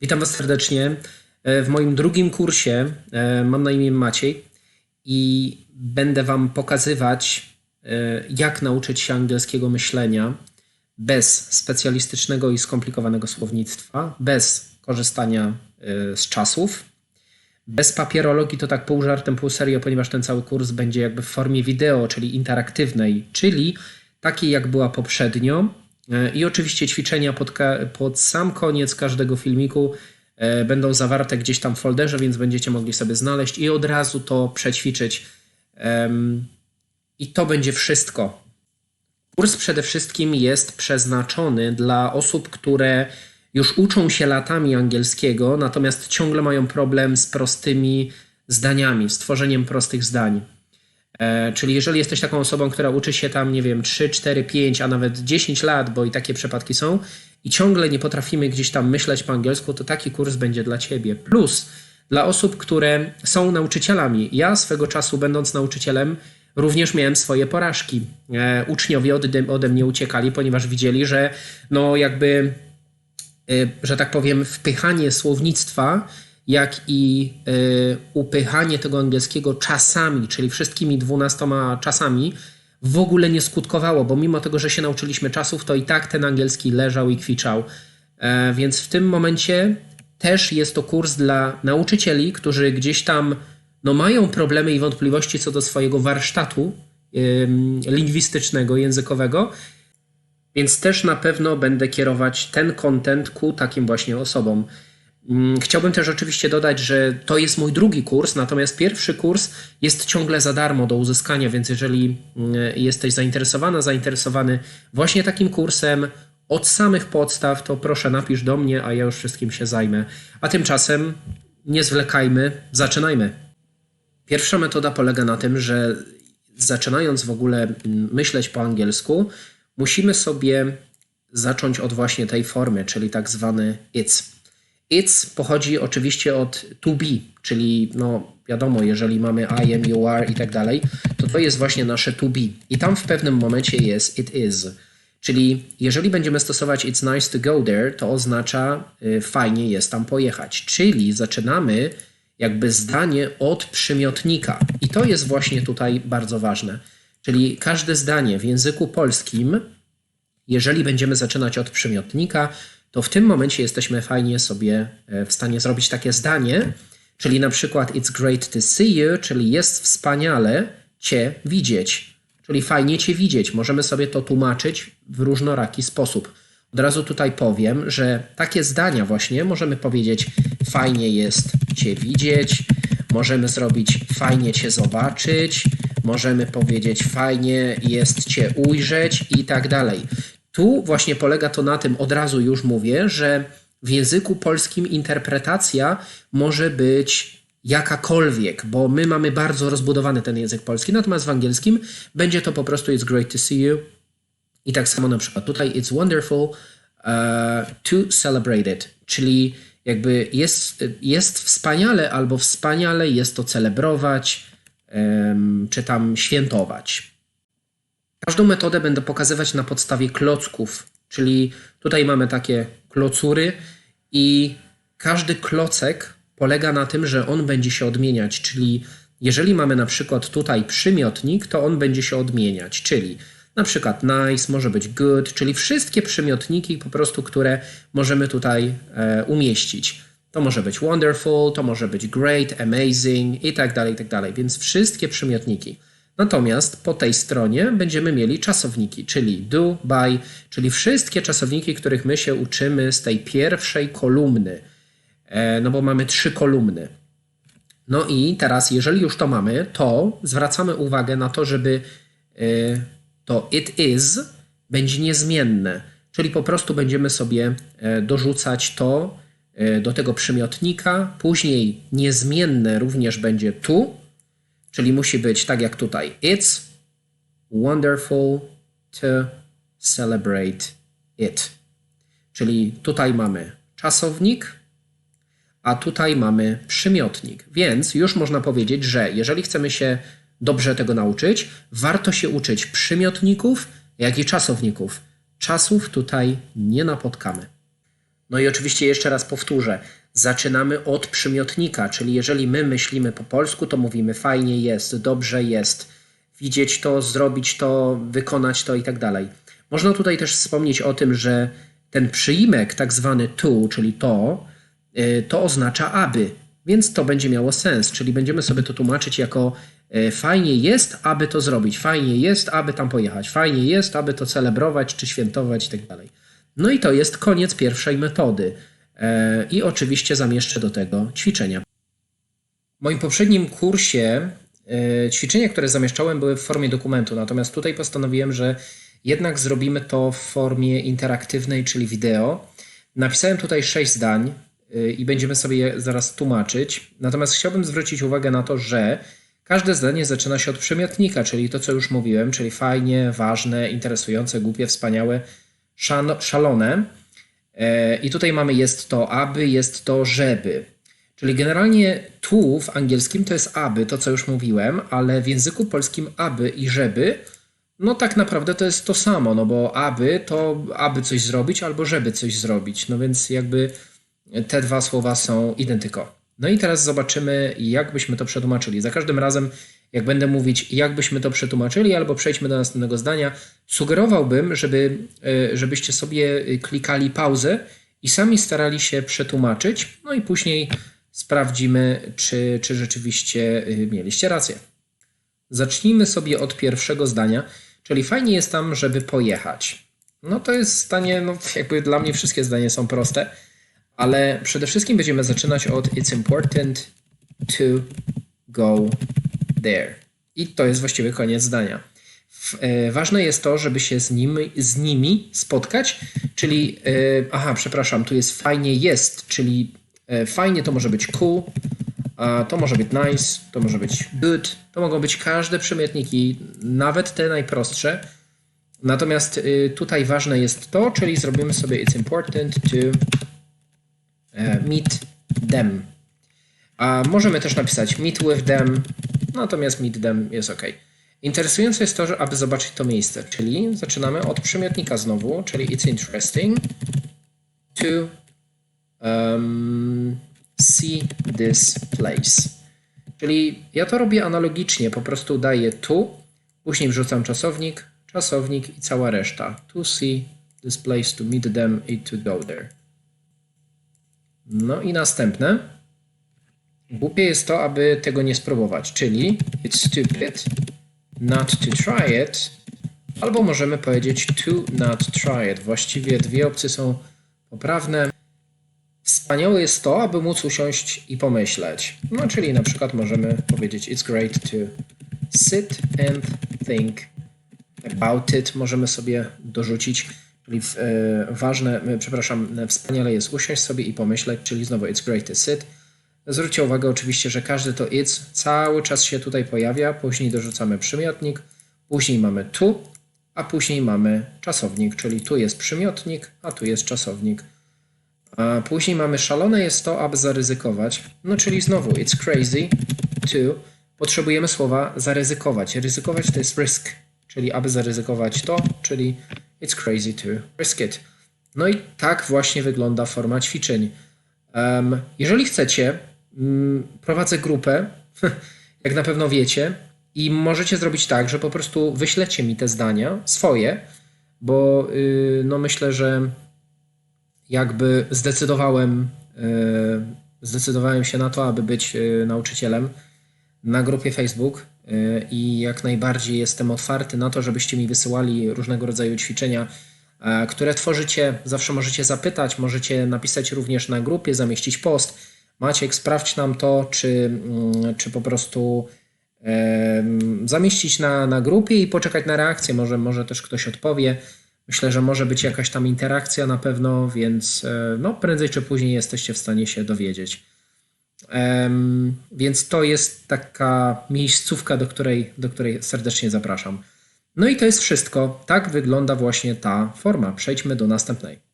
Witam Was serdecznie. E, W moim drugim kursie e, mam na imię Maciej i będę Wam pokazywać, e, jak nauczyć się angielskiego myślenia bez specjalistycznego i skomplikowanego słownictwa, bez korzystania z czasów, bez papierologii to tak pół żartem, pół serio, ponieważ ten cały kurs będzie jakby w formie wideo, czyli interaktywnej, czyli takiej jak była poprzednio. I oczywiście ćwiczenia pod, pod sam koniec każdego filmiku e, będą zawarte gdzieś tam w folderze, więc będziecie mogli sobie znaleźć i od razu to przećwiczyć. I to będzie wszystko. Kurs przede wszystkim jest przeznaczony dla osób, które już uczą się latami angielskiego, natomiast ciągle mają problem z prostymi zdaniami, z tworzeniem prostych zdań. E, czyli jeżeli jesteś taką osobą, która uczy się tam, nie wiem, 3, 4, 5, a nawet 10 lat, bo i takie przypadki są, i ciągle nie potrafimy gdzieś tam myśleć po angielsku, to taki kurs będzie dla ciebie. Plus dla osób, które są nauczycielami. Ja swego czasu, będąc nauczycielem, również miałem swoje porażki. E, uczniowie ode, ode mnie uciekali, ponieważ widzieli, że no jakby y, że tak powiem, wpychanie słownictwa, jak i y, upychanie tego angielskiego czasami, czyli wszystkimi dwunastoma czasami, w ogóle nie skutkowało, bo mimo tego, że się nauczyliśmy czasów, to i tak ten angielski leżał i kwiczał. E, Więc w tym momencie też jest to kurs dla nauczycieli, którzy gdzieś tam no, mają problemy i wątpliwości co do swojego warsztatu lingwistycznego, językowego, więc też na pewno będę kierować ten content ku takim właśnie osobom. Mm, Chciałbym też oczywiście dodać, że to jest mój drugi kurs, natomiast pierwszy kurs jest ciągle za darmo do uzyskania, więc jeżeli mm, jesteś zainteresowana, zainteresowany właśnie takim kursem od samych podstaw, to proszę napisz do mnie, a ja już wszystkim się zajmę. A tymczasem nie zwlekajmy, zaczynajmy. Pierwsza metoda polega na tym, że zaczynając w ogóle mm, myśleć po angielsku, musimy sobie zacząć od właśnie tej formy, czyli tak zwany it's. It's pochodzi oczywiście od to be, czyli no wiadomo, jeżeli mamy I am, you are i tak dalej, to to jest właśnie nasze to be. I tam w pewnym momencie jest it is. Czyli jeżeli będziemy stosować it's nice to go there, to oznacza y, fajnie jest tam pojechać. Czyli zaczynamy jakby zdanie od przymiotnika. I to jest właśnie tutaj bardzo ważne. Czyli każde zdanie w języku polskim, jeżeli będziemy zaczynać od przymiotnika, to w tym momencie jesteśmy fajnie sobie e, w stanie zrobić takie zdanie, czyli na przykład it's great to see you, czyli jest wspaniale Cię widzieć, czyli fajnie Cię widzieć. Możemy sobie to tłumaczyć w różnoraki sposób. Od razu tutaj powiem, że takie zdania właśnie możemy powiedzieć fajnie jest Cię widzieć, możemy zrobić fajnie Cię zobaczyć, możemy powiedzieć fajnie jest Cię ujrzeć i tak dalej. Tu właśnie polega to na tym, od razu już mówię, że w języku polskim interpretacja może być jakakolwiek, bo my mamy bardzo rozbudowany ten język polski, natomiast w angielskim będzie to po prostu it's great to see you i tak samo na przykład tutaj it's wonderful uh, to celebrate it, czyli jakby jest, jest wspaniale albo wspaniale jest to celebrować, em, czy tam świętować. Każdą metodę będę pokazywać na podstawie klocków, czyli tutaj mamy takie klocury i każdy klocek polega na tym, że on będzie się odmieniać, czyli jeżeli mamy na przykład tutaj przymiotnik, to on będzie się odmieniać, czyli na przykład nice może być good, czyli wszystkie przymiotniki po prostu, które możemy tutaj e, umieścić. To może być wonderful, to może być great, amazing i tak dalej, i tak dalej. Więc wszystkie przymiotniki. Natomiast po tej stronie będziemy mieli czasowniki, czyli do, by, czyli wszystkie czasowniki, których my się uczymy z tej pierwszej kolumny. E, no bo mamy trzy kolumny. No i teraz, jeżeli już to mamy, to zwracamy uwagę na to, żeby e, to it is będzie niezmienne, czyli po prostu będziemy sobie e, dorzucać to do tego przymiotnika. Później niezmienne również będzie tu, czyli musi być tak jak tutaj. It's wonderful to celebrate it. Czyli tutaj mamy czasownik, a tutaj mamy przymiotnik. Więc już można powiedzieć, że jeżeli chcemy się dobrze tego nauczyć, warto się uczyć przymiotników, jak i czasowników. Czasów tutaj nie napotkamy. No i oczywiście jeszcze raz powtórzę, zaczynamy od przymiotnika, czyli jeżeli my myślimy po polsku, to mówimy fajnie jest, dobrze jest, widzieć to, zrobić to, wykonać to i tak dalej. Można tutaj też wspomnieć o tym, że ten przyimek, tak zwany to, czyli to, y, to oznacza aby, więc to będzie miało sens, czyli będziemy sobie to tłumaczyć jako y, fajnie jest, aby to zrobić, fajnie jest, aby tam pojechać, fajnie jest, aby to celebrować czy świętować i tak dalej. No i to jest koniec pierwszej metody. E, I oczywiście zamieszczę do tego ćwiczenia. W moim poprzednim kursie e, ćwiczenia, które zamieszczałem, były w formie dokumentu, natomiast tutaj postanowiłem, że jednak zrobimy to w formie interaktywnej, czyli wideo. Napisałem tutaj sześć zdań e, i będziemy sobie je zaraz tłumaczyć. Natomiast chciałbym zwrócić uwagę na to, że każde zdanie zaczyna się od przymiotnika, czyli to, co już mówiłem, czyli fajnie, ważne, interesujące, głupie, wspaniałe, szalone. E, I tutaj mamy jest to aby, jest to żeby. Czyli generalnie tu w angielskim to jest aby, to co już mówiłem, ale w języku polskim aby i żeby, no tak naprawdę to jest to samo, no bo aby to aby coś zrobić albo żeby coś zrobić. No więc jakby te dwa słowa są identyko. No i teraz zobaczymy, jak byśmy to przetłumaczyli. Za każdym razem, jak będę mówić, jak byśmy to przetłumaczyli, albo przejdźmy do następnego zdania, sugerowałbym, żeby, e, żebyście sobie klikali pauzę i sami starali się przetłumaczyć, no i później sprawdzimy, czy, czy rzeczywiście e, mieliście rację. Zacznijmy sobie od pierwszego zdania, czyli fajnie jest tam, żeby pojechać. No to jest zdanie, no jakby dla mnie wszystkie zdania są proste, ale przede wszystkim będziemy zaczynać od It's important to go there. I to jest właściwie koniec zdania. E, ważne jest to, żeby się z nimi, z nimi spotkać, czyli, e, aha, przepraszam, tu jest fajnie jest, czyli e, fajnie to może być cool, to może być nice, to może być good, to mogą być każde przymiotniki, nawet te najprostsze. Natomiast tutaj ważne jest to, czyli zrobimy sobie it's important to meet them. A możemy też napisać meet with them, natomiast meet them jest ok. Interesujące jest to, aby zobaczyć to miejsce, czyli zaczynamy od przymiotnika znowu, czyli it's interesting to um, see this place. Czyli ja to robię analogicznie, po prostu daję tu, później wrzucam czasownik, czasownik i cała reszta. To see this place, to meet them i to go there. No i następne. Głupie jest to, aby tego nie spróbować, czyli it's stupid not to try it, albo możemy powiedzieć to not try it. Właściwie dwie opcje są poprawne. Wspaniałe jest to, aby móc usiąść i pomyśleć. No, czyli na przykład możemy powiedzieć It's great to sit and think about it. Możemy sobie dorzucić, czyli w, e, ważne, przepraszam, wspaniale jest usiąść sobie i pomyśleć, czyli znowu It's great to sit. Zwróćcie uwagę oczywiście, że każdy to it's cały czas się tutaj pojawia, później dorzucamy przymiotnik, później mamy tu, a później mamy czasownik, czyli tu jest przymiotnik, a tu jest czasownik. A później mamy szalone jest to, aby zaryzykować. No czyli znowu it's crazy to. Potrzebujemy słowa zaryzykować. Ryzykować to jest risk, czyli aby zaryzykować to, czyli it's crazy to risk it. No i tak właśnie wygląda forma ćwiczeń. Um, jeżeli chcecie, prowadzę grupę, jak na pewno wiecie, i możecie zrobić tak, że po prostu wyślecie mi te zdania swoje, bo yy, no myślę, że jakby zdecydowałem, e, zdecydowałem się na to, aby być e, nauczycielem na grupie Facebook e, i jak najbardziej jestem otwarty na to, żebyście mi wysyłali różnego rodzaju ćwiczenia, które tworzycie. Zawsze możecie zapytać, możecie napisać również na grupie, zamieścić post. Maciek, sprawdź nam to, czy, mm, czy po prostu zamieścić na, na grupie i poczekać na reakcję. Może, może też ktoś odpowie. Myślę, że może być jakaś tam interakcja na pewno, więc e, no, prędzej czy później jesteście w stanie się dowiedzieć. Więc to jest taka miejscówka, do której, do której serdecznie zapraszam. No i to jest wszystko. Tak wygląda właśnie ta forma. Przejdźmy do następnej.